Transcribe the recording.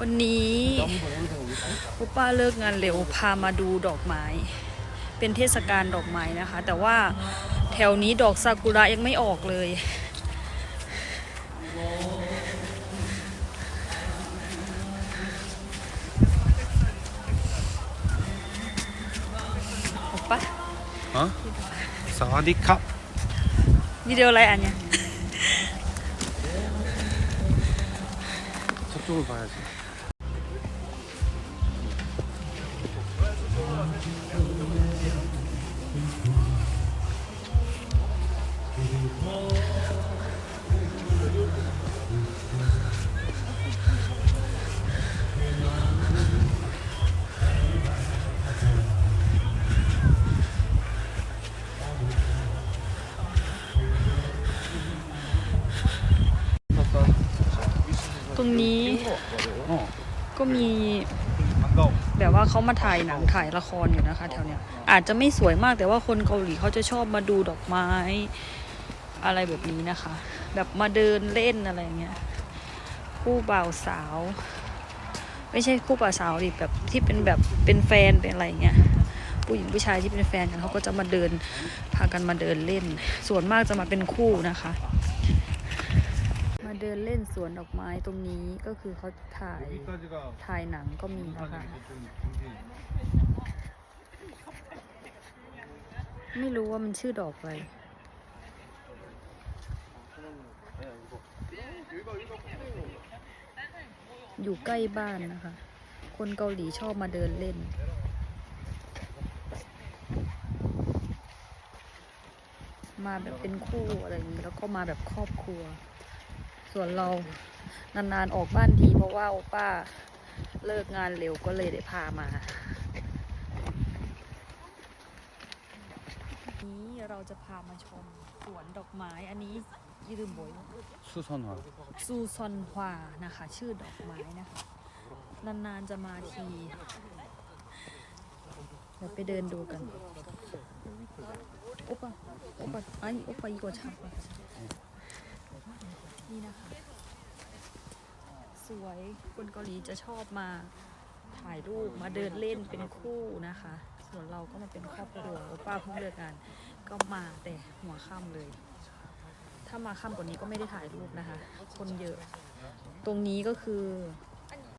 วันนี้ปุป้าเลิกงานเร็วพามาดูดอกไม้ เป็นเทศกาลดอกไม้นะคะ แต่ว่าแถวนี้ดอกซากุระยังไม่ออกเลย ออกปะ 어? 사와디캅 วิดีโออะไรอันเนี้ย 저쪽을 봐야지 ตรงนี้ ก็มีแบบว่าเขามาถ่ายหนังถ่ายละครอยู่นะคะแถวเนี้ย อาจจะไม่สวยมากแต่ว่าคนเกาหลีเขาจะชอบมาดูดอกไม้ อะไรแบบนี้นะคะ แบบมาเดินเล่นอะไรเงี้ยคู่บ่าวสาว ไม่ใช่คู่บ่าวสาวดิแบบที่เป็นแบบเป็นแฟนเป็นอะไรเงี้ยผู้หญิงผู้ชายที่เป็นแฟนกันเขาก็จะมาเดินพากันมาเดินเล่น ส่วนมากจะมาเป็นคู่นะคะ เดินเล่นสวนดอกไม้ตรงนี้ก็คือเขาถ่ายถ่ายหนังก็มีนะคะไม่รู้ว่ามันชื่อดอกอะไรอยู่ใกล้บ้านนะคะ คนเกาหลีชอบมาเดินเล่น มาแบบเป็นคู่อะไรอย่างนี้ แล้วก็มาแบบครอบครัว ส่วนเรานานๆออกบ้านทีเพราะว่าโอป้าเลิกงานเร็วก็เลยได้พามา นี้เราจะพามาชมสวนดอกไม้ อันนี้ยืมบอย 수선화 ซูซอนฮวานะคะ ชื่อดอกไม้นะคะ นานๆจะมาที เดี๋ยวไปเดินดูกัน โอปะโอปะไอ้โอปะอีกว่าชับอะ นี่นะคะ สวยคนเกาหลีจะชอบมาถ่ายรูปมาเดินเล่นเป็นคู่นะคะ ส่วนเราก็มาเป็นครอบครัวป้าเพิ่งเลิกงานก็มาแต่หัวค่ำเลย ถ้ามาค่ำกว่านี้ก็ไม่ได้ถ่ายรูปนะคะ คนเยอะ ตรงนี้ก็คือ